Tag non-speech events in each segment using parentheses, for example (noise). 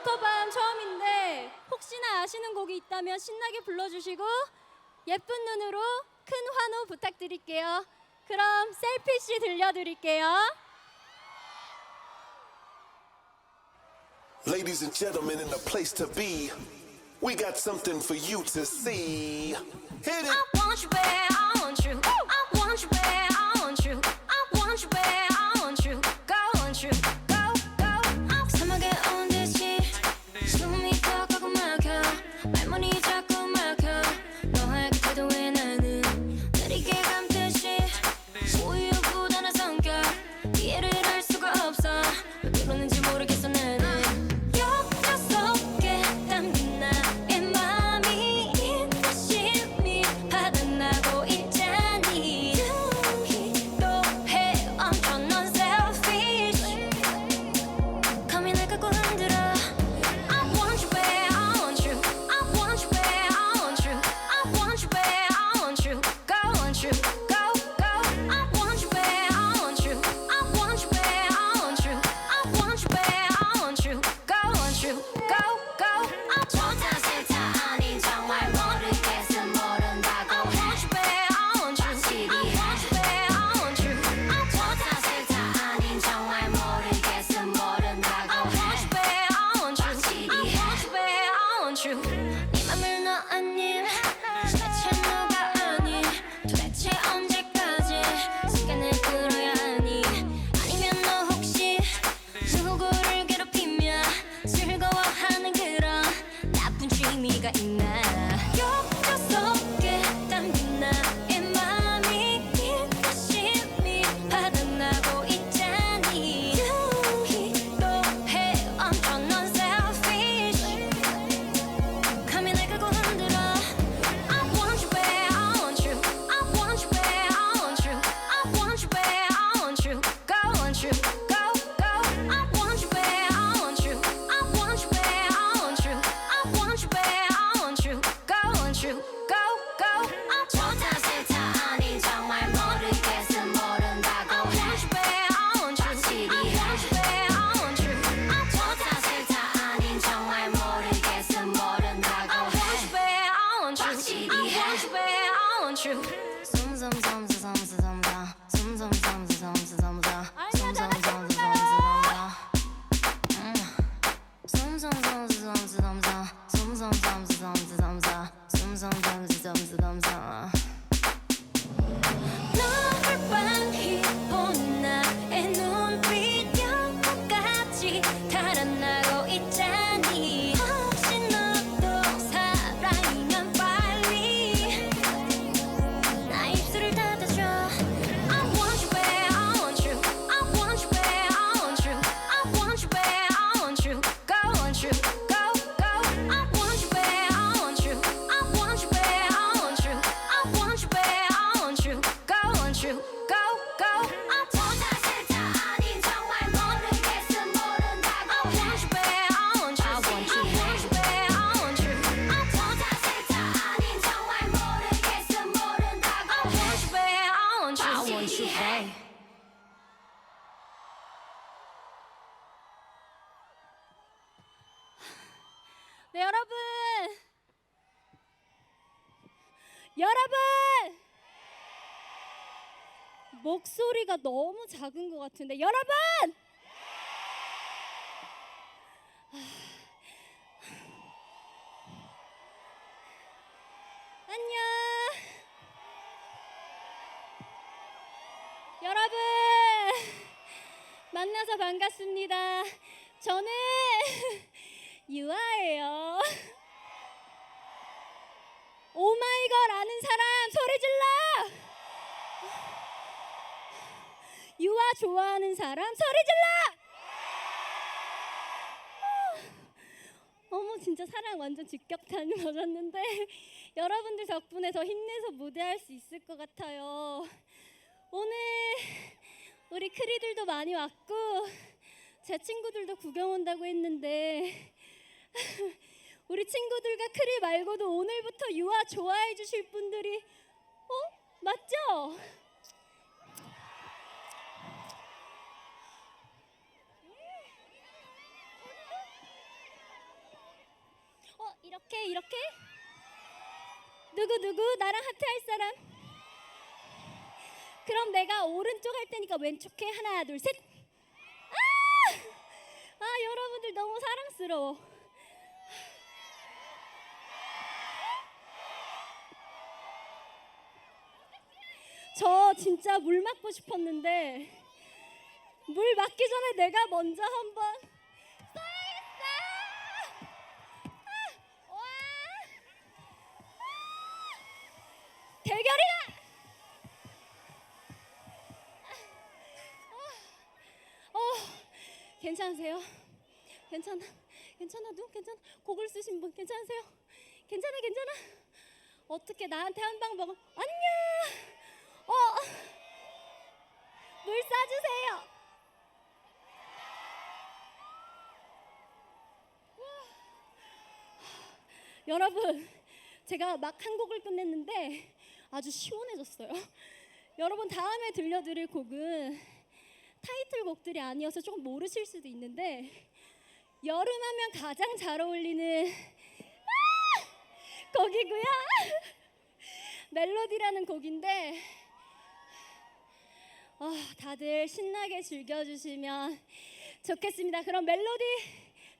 워터밤 처음인데 혹시나 아시는 곡이 있다면 신나게 불러주시고 예쁜 눈으로 큰 환호 부탁드릴게요. 그럼 셀피씨 들려드릴게요. Ladies and gentlemen, in the place to be, we got something for you to see. Hit it. I want you, babe. I want you. I want you, babe. 너무 작은 것 같은데. 여러분! 아. 만나서 반갑습니다. 저는 (laughs) 유아예요. 오마이걸 아는 사람 소리 질러! 유아 좋아하는 사람 소리 질러! 아, 어머 진짜 사랑 완전 직격탄 맞았는데 (laughs) 여러분들 덕분에 더 힘내서 무대할 수 있을 것 같아요. 오늘 우리 크리들도 많이 왔고 제 친구들도 구경 온다고 했는데 (laughs) 우리 친구들과 크리 말고도 오늘부터 유아 좋아해 주실 분들이 어? 맞죠? 이렇게 이렇게? 누구 누구? 나랑 하트 할 사람? 그럼 내가 오른쪽 할 테니까 왼쪽 해. 하나 둘셋. 아! 아 여러분들 너무 사랑스러워. 저 진짜 물 맞고 싶었는데 물 맞기 전에 내가 먼저 한번 써야겠어 아! 와! 대결이다! 어, 괜찮으세요? 괜찮아? 괜찮아 눈 괜찮아? 곡을 쓰신 분 괜찮으세요? 괜찮아 괜찮아? 어떻게 나한테 한 방 먹어? 안녕! 어, 물 싸주세요. 여러분, 제가 막 한 곡을 끝냈는데 아주 시원해졌어요. 여러분 다음에 들려드릴 곡은 타이틀곡들이 아니어서 조금 모르실 수도 있는데 여름하면 가장 잘 어울리는 아! 곡이고요. 멜로디라는 곡인데 아, 다들 신나게 즐겨주시면 좋겠습니다. 그럼 멜로디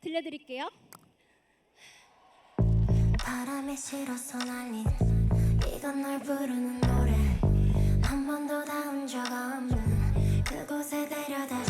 들려드릴게요. 바람에 실어서 날린 이건 널 부르는 노래 한 번도 닿은 적 없는 그곳에 데려다 줄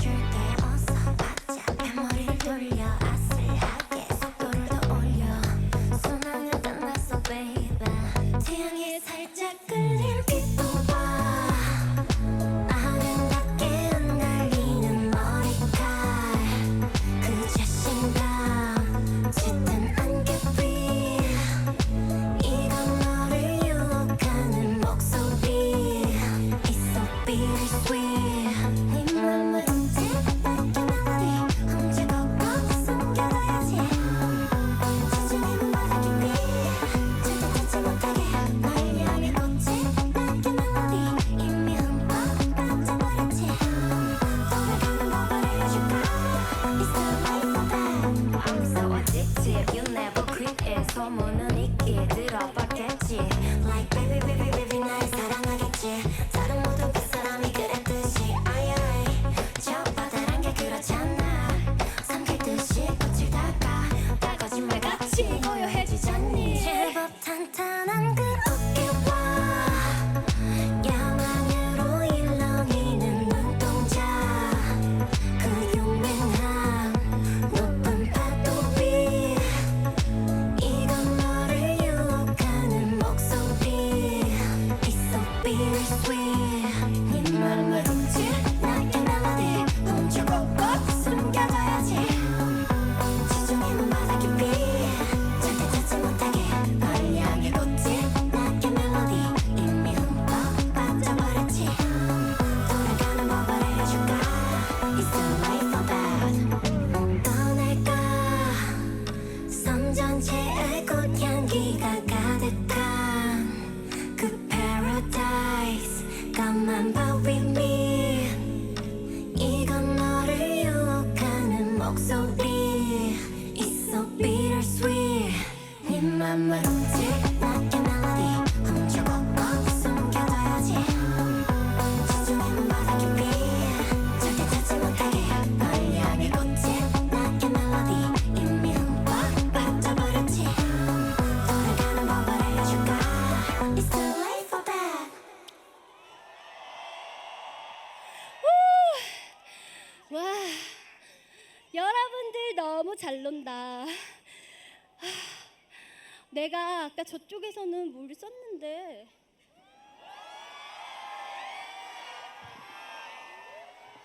내가 아까 저쪽에서는 물 썼는데.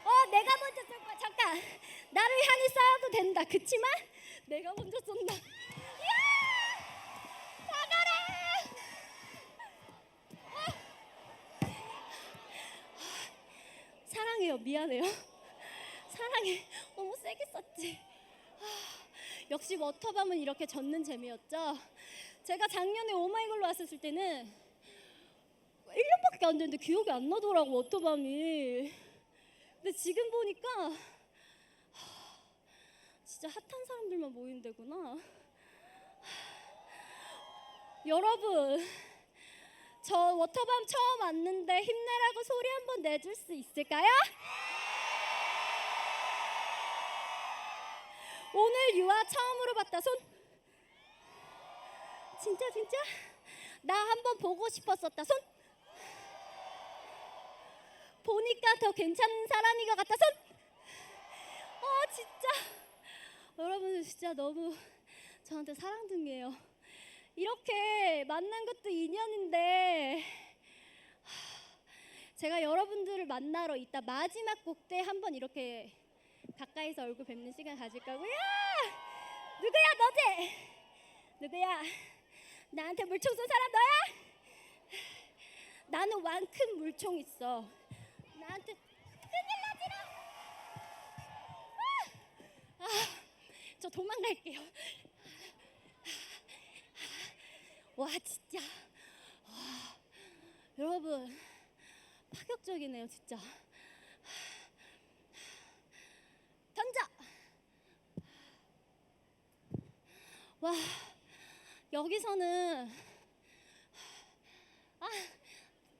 어, 내가 먼저 쏠 거야. 잠깐. 나를 향해 쏴도 된다. 그치만 내가 먼저 쏜다. 야! 나가라! 사랑해요. 미안해요. 사랑해. 너무 세게 썼지. 아, 역시 워터밤은 이렇게 젖는 재미였죠. 제가 작년에 오마이걸로 왔었을 때는 1년밖에 안 됐는데 기억이 안 나더라고 워터밤이. 근데 지금 보니까 하, 진짜 핫한 사람들만 모이는 데구나. 여러분, 저 워터밤 처음 왔는데 힘내라고 소리 한번 내줄 수 있을까요? 오늘 유아 처음으로 봤다 손. 진짜 진짜? 나 한번 보고 싶었었다 손. 보니까 더 괜찮은 사람인 것 같다 손. 아 진짜 여러분 진짜 너무 저한테 사랑둥이에요. 이렇게 만난 것도 인연인데 하, 제가 여러분들을 만나러 이따 마지막 곡 때 한번 이렇게 가까이서 얼굴 뵙는 시간 가질 거고요. 누구야 너지? 누구야? 나한테 물총 쏜 사람 너야? 나는 왕큰 물총 있어. 나한테 큰일 나지라. 아, 저 도망갈게요. 와 진짜 와, 여러분 파격적이네요 진짜. 던져. 와 여기서는 아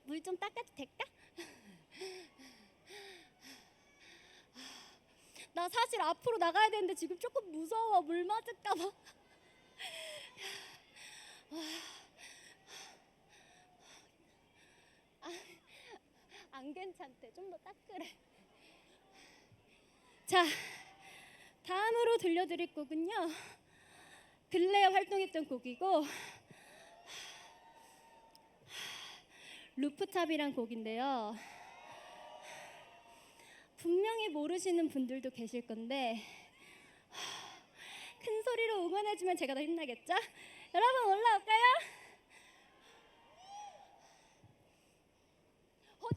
물 좀 닦아도 될까? 나 사실 앞으로 나가야 되는데 지금 조금 무서워 물 맞을까 봐. 아, 안 괜찮대. 좀 더 닦으래. 자, 다음으로 들려드릴 곡은요. 근래에 활동했던 곡이고 루프탑이란 곡인데요. 분명히 모르시는 분들도 계실 건데 큰 소리로 응원해주면 제가 더 힘나겠죠? 여러분 올라올까요? 헛.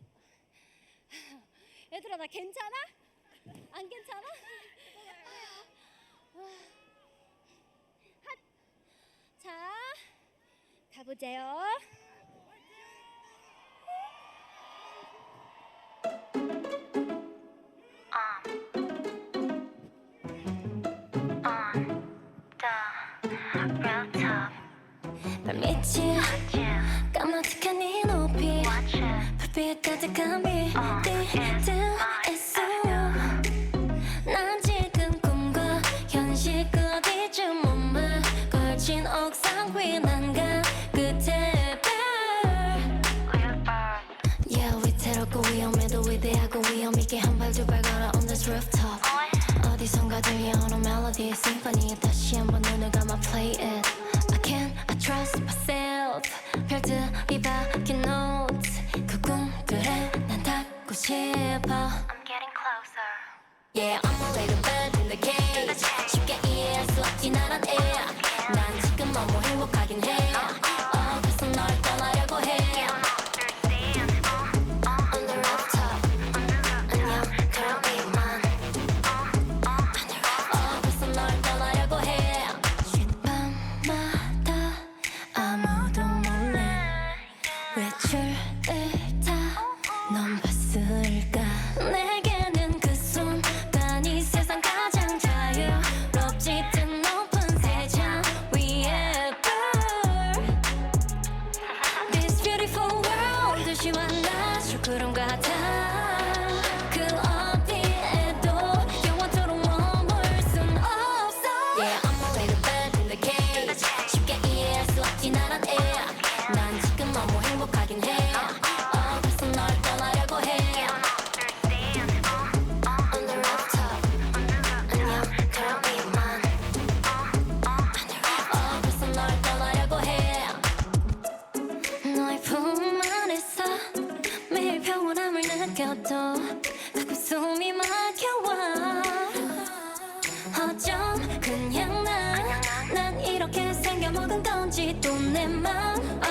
얘들아 나 괜찮아? 안 괜찮아? 핫. 자 가보자요. 발밑이 까마득한 이 높이 불빛 가득한 비 옥상 위 난간 끝에 별 Yeah 위태롭고 위험해도 위대하고 위험 있게 한 발 두 발 걸어 on this rooftop 어디선가 들려오는 멜로디 심포니 다시 한번 눈을 감아 play it I can't I trust myself 별들이 바뀐 notes 그 꿈들에 난 닿고 싶어 I'm getting closer Yeah I'm a little 생겨먹은 건지 또 내맘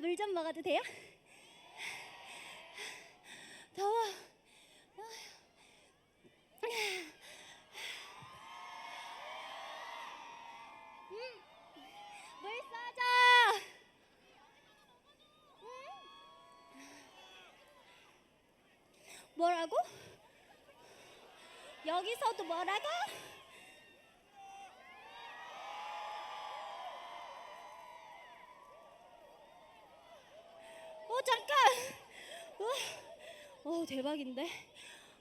물 좀 먹어도 돼요? 더워. 음. 음. 뭐라고? 여기서도 뭐라고? 어 잠깐. 어, 어 대박인데.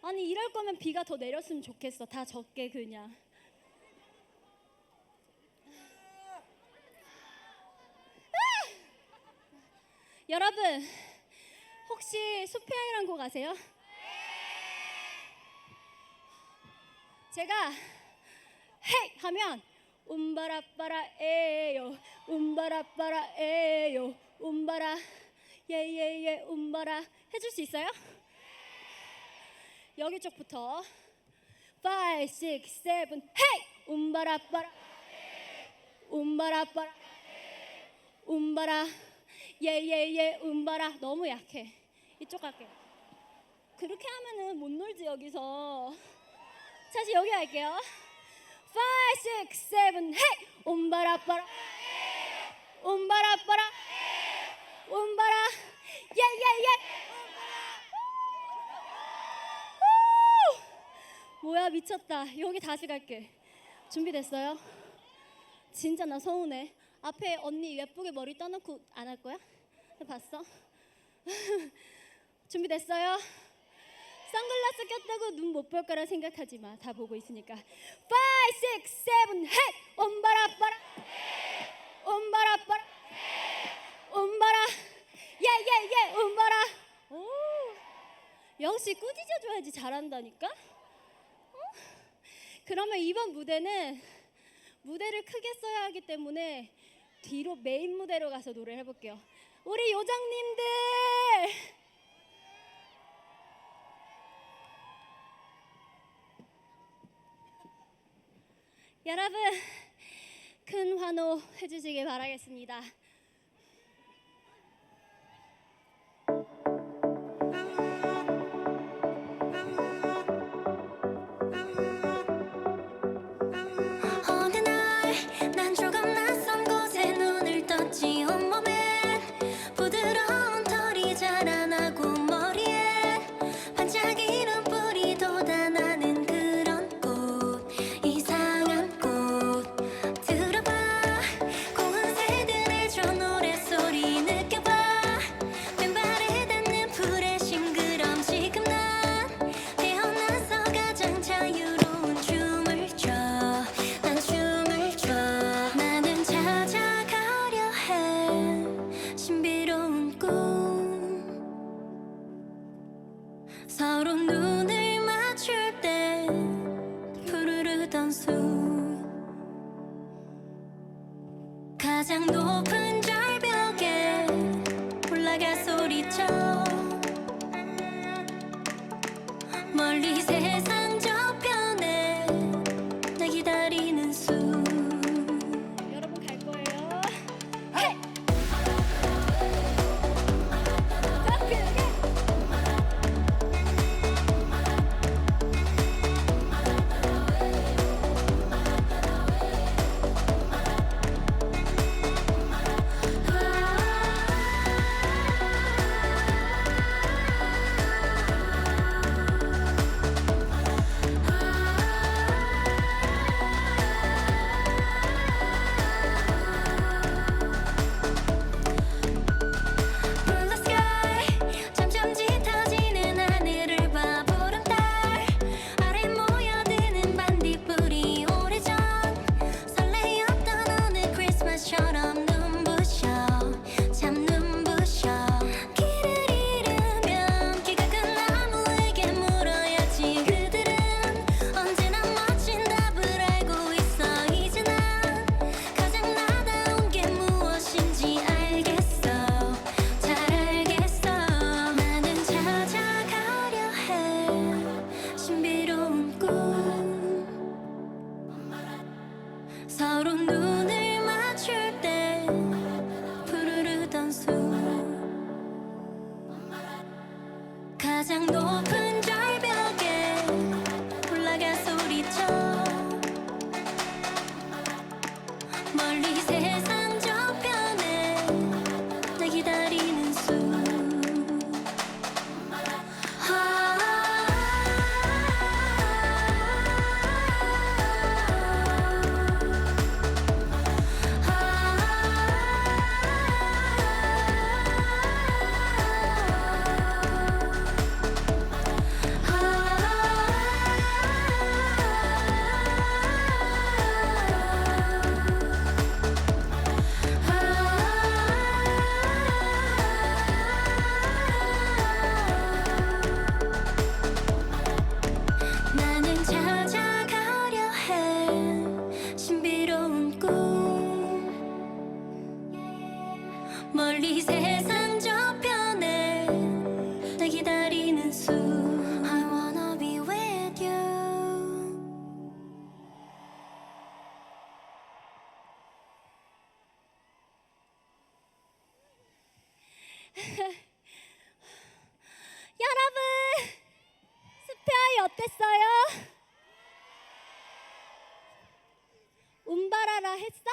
아니 이럴 거면 비가 더 내렸으면 좋겠어. 다 적게 그냥. 아! 여러분 혹시 숲의 아이란 곡 아세요? 제가 헤이 하면 움바라빠라 에요 움바라빠라 에요 움바라 예예예 움바라 해줄 수 있어요? 여기 쪽부터. 5, 6, 7 헤이 움바라빠라. 움바라빠라. 움바라. 예예예 움바라. 너무 약해. 이쪽 갈게요 그렇게 하면은 못 놀지 여기서. 다시 여기 할게요. 5, 6, 7 헤이 움바라빠라. 움바라빠라. 움바라. 예예예 뭐야 미쳤다 여기 다시 갈게 준비됐어요? 진짜 나 서운해 앞에 언니 예쁘게 머리 떠놓고 안 할 거야? 봤어? (laughs) 준비됐어요? 선글라스 꼈다고 눈 못 볼 거라 생각하지 마. 다 보고 있으니까. 5, 6, 7, 헤이! 옴바라 빠라. 옴바라 빠라. 옴바라. 예예예 옴바라. 오. 역시 꾸짖어 줘야지 잘한다니까. 어? 그러면 이번 무대는 무대를 크게 써야 하기 때문에 뒤로 메인 무대로 가서 노래를 해볼게요. 우리 요정님들 여러분 큰 환호 해주시길 바라겠습니다. 했어?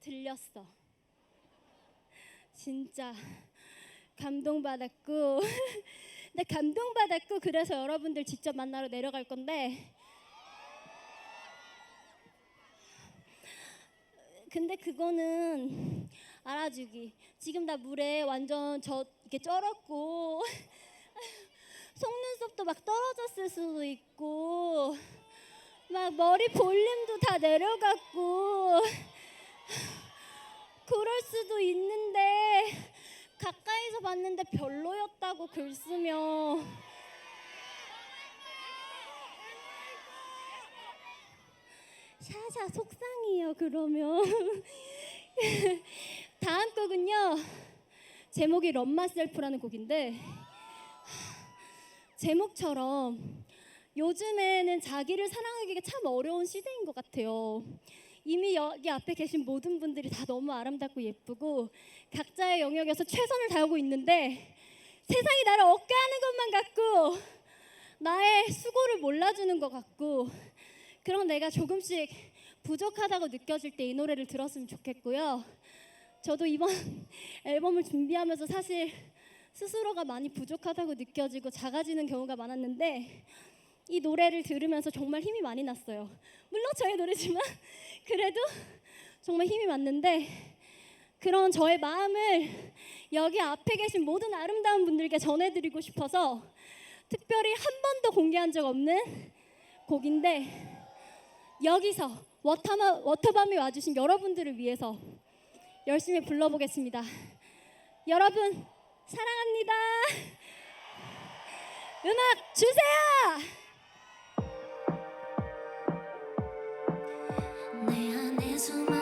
들렸어. 진짜 감동받았고. (laughs) 근데 감동받았고 그래서 여러분들 직접 만나러 내려갈 건데. 근데 그거는 알아주기. 지금 나 물에 완전 저 이렇게 쩔었고. (laughs) 속눈썹도 막 떨어졌을 수도 있고 막 머리 볼륨도 다 내려갔고 (laughs) 그럴 수도 있는데 가까이서 봤는데 별로였다고 글 쓰면. 샤샤 속상해요 그러면. (laughs) 다음 곡은요. 제목이 럼마 셀프라는 곡인데 제목처럼 요즘에는 자기를 사랑하기가 참 어려운 시대인 것 같아요. 이미 여기 앞에 계신 모든 분들이 다 너무 아름답고 예쁘고 각자의 영역에서 최선을 다하고 있는데 세상이 나를 억까하는 것만 같고 나의 수고를 몰라주는 것 같고 그런 내가 조금씩 부족하다고 느껴질 때 이 노래를 들었으면 좋겠고요. 저도 이번 (laughs) 앨범을 준비하면서 사실 스스로가 많이 부족하다고 느껴지고 작아지는 경우가 많았는데 이 노래를 들으면서 정말 힘이 많이 났어요. 물론 저의 노래지만 (laughs) 그래도 정말 힘이 났는데 그런 저의 마음을 여기 앞에 계신 모든 아름다운 분들께 전해드리고 싶어서 특별히 한 번도 공개한 적 없는 곡인데 여기서 워터마, 워터밤에 와주신 여러분들을 위해서 열심히 불러보겠습니다. 여러분 사랑합니다. 음악 주세요. 안에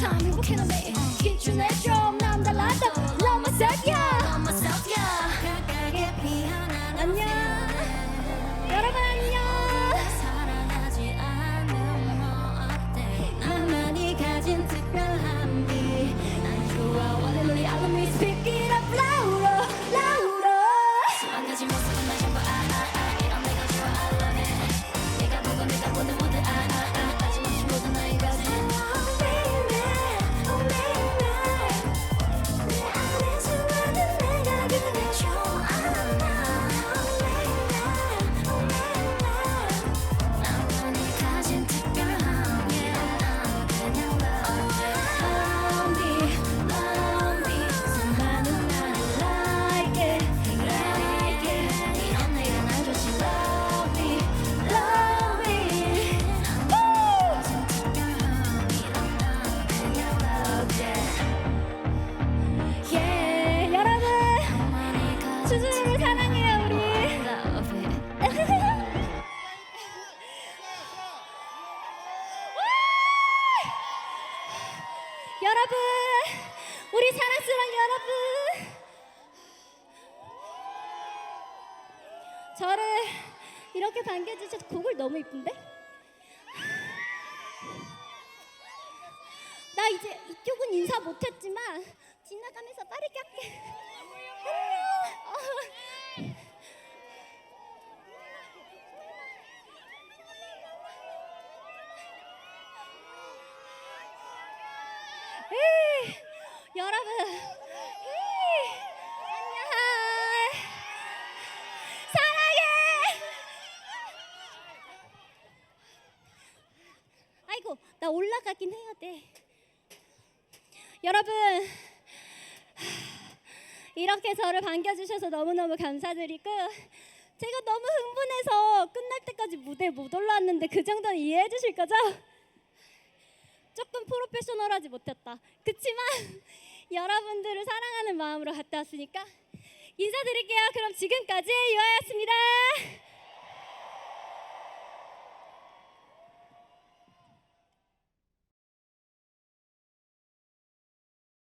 time 행복해 여러분. 사랑해. 나 올라가긴 해야 돼. 여러분. 이렇게 저를 반겨주셔서 너무너무 감사드리고 제가 너무 흥분해서 끝날 때까지 무대에 못 올라왔는데 그 정도는 이해해 주실 거죠? 조금 프로페셔널하지 못했다. 그치만 (laughs) 여러분들을 사랑하는 마음으로 갔다 왔으니까 인사드릴게요. 그럼 지금까지 유아였습니다.